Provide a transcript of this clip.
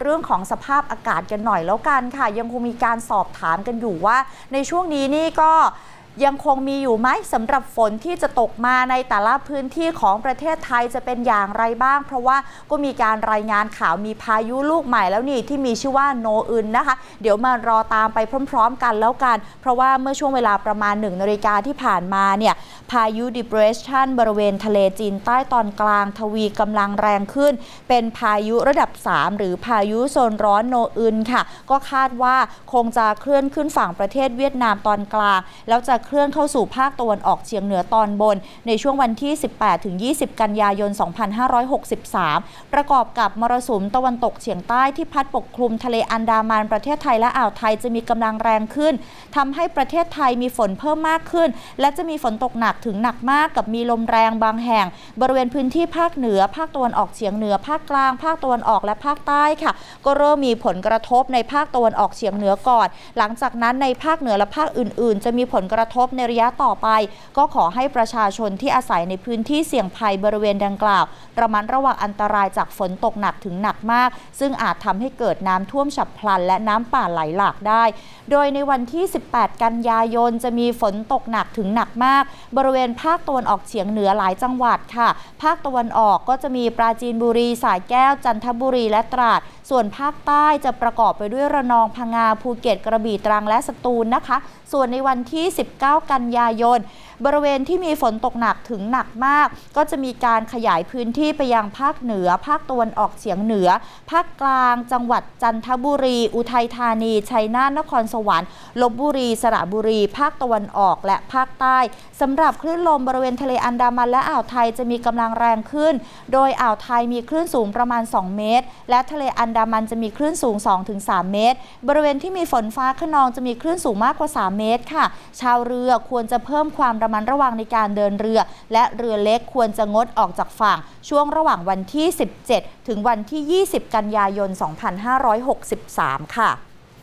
เรื่องของสภาพอากาศกันหน่อยแล้วกันค่ะ ยังคงมีการสอบถามกันอยู่ว่า ในช่วงนี้นี่ก็ ยังคงมีอยู่ไหมสำหรับฝนที่จะตกมาในแต่ละพื้นที่ของประเทศไทยจะเป็นอย่างไรบ้าง เพราะว่าก็มีการรายงานข่าวมีพายุลูกใหม่แล้วนี่ที่มีชื่อว่าโนอึนนะคะ เดี๋ยวมารอตามไปพร้อม ๆ กันแล้วกัน เพราะว่าเมื่อช่วงเวลาประมาณ1นาฬิกาที่ผ่านมาเนี่ยพายุ depression บริเวณทะเลจีนใต้ตอนกลางทวีกำลังแรงขึ้น เป็นพายุระดับ 3 หรือพายุโซนร้อนโนอึนค่ะ ก็คาดว่าคงจะเคลื่อนขึ้นฝั่งประเทศเวียดนามตอนกลาง แล้วจะเคลื่อนเข้าสู่ภาคตะวันออกเฉียงเหนือตอนบน ในช่วงวันที่ 18-20 กันยายน 2563 ประกอบกับมรสุมตะวันตกเฉียงใต้ที่พัดปกคลุมทะเลอันดามันประเทศไทยและอ่าวไทยจะมีกำลังแรงขึ้นทำให้ประเทศไทยมีฝนเพิ่มมากขึ้น และจะมีฝนตกหนักถึงหนักมากกับมีลมแรงบางแห่ง บริเวณพื้นที่ภาคเหนือ ภาคตะวันออกเฉียงเหนือ ภาคกลาง ภาคตะวันออกและภาคใต้ค่ะ ก็เริ่มมีผลกระทบในภาคตะวันออกเฉียงเหนือก่อน หลังจากนั้นในภาคเหนือและภาคอื่น ๆ จะมีผลกระทบในระยะต่อไป ก็ขอให้ประชาชนที่อาศัยในพื้นที่เสี่ยงภัยบริเวณดังกล่าว ระมัดระวังอันตรายจากฝนตกหนักถึงหนักมาก ซึ่งอาจทำให้เกิดน้ำท่วมฉับพลัน และน้ำป่าไหลหลากได้ โดยในวันที่ 18 กันยายนจะมีฝนตกหนักถึงหนักมาก บริเวณภาคตะวันออกเฉียงเหนือหลายจังหวัดค่ะ ภาคตะวันออกก็จะมีปราจีนบุรีสายแก้วจันทบุรีและตราด ส่วนภาคใต้จะประกอบไปด้วยระนองพังงาภูเก็ตกระบี่ตรังและสตูลนะคะ ส่วนในวันที่ 19 กันยายน บริเวณที่มีฝนตกหนักถึงหนักมาก ก็จะมีการขยายพื้นที่ไปยังภาคเหนือ ภาคตะวันออกเฉียงเหนือ ภาคกลาง จังหวัดจันทบุรี อุทัยธานี ชัยนาทนครสวรรค์ลบบุรี สระบุรี ภาคตะวันออกและภาคใต้สำหรับคลื่นลมบริเวณทะเลอันดามันและอ่าวไทยจะมีกำลังแรงขึ้น โดยอ่าวไทยมีคลื่นสูงประมาณ 2 เมตร และทะเลอันดดามันจะมีคลื่นสูง 2-3 เมตร บริเวณที่มีฝนฟ้าขนองจะมีคลื่นสูงมากกว่า 3 เมตรค่ะ ชาวเรือควรจะเพิ่มความระมัดระวังในการเดินเรือ และเรือเล็กควรจะงดออกจากฝั่ง ช่วงระหว่างวันที่ 17 ถึงวันที่ 20 กันยายน 2563 ค่ะ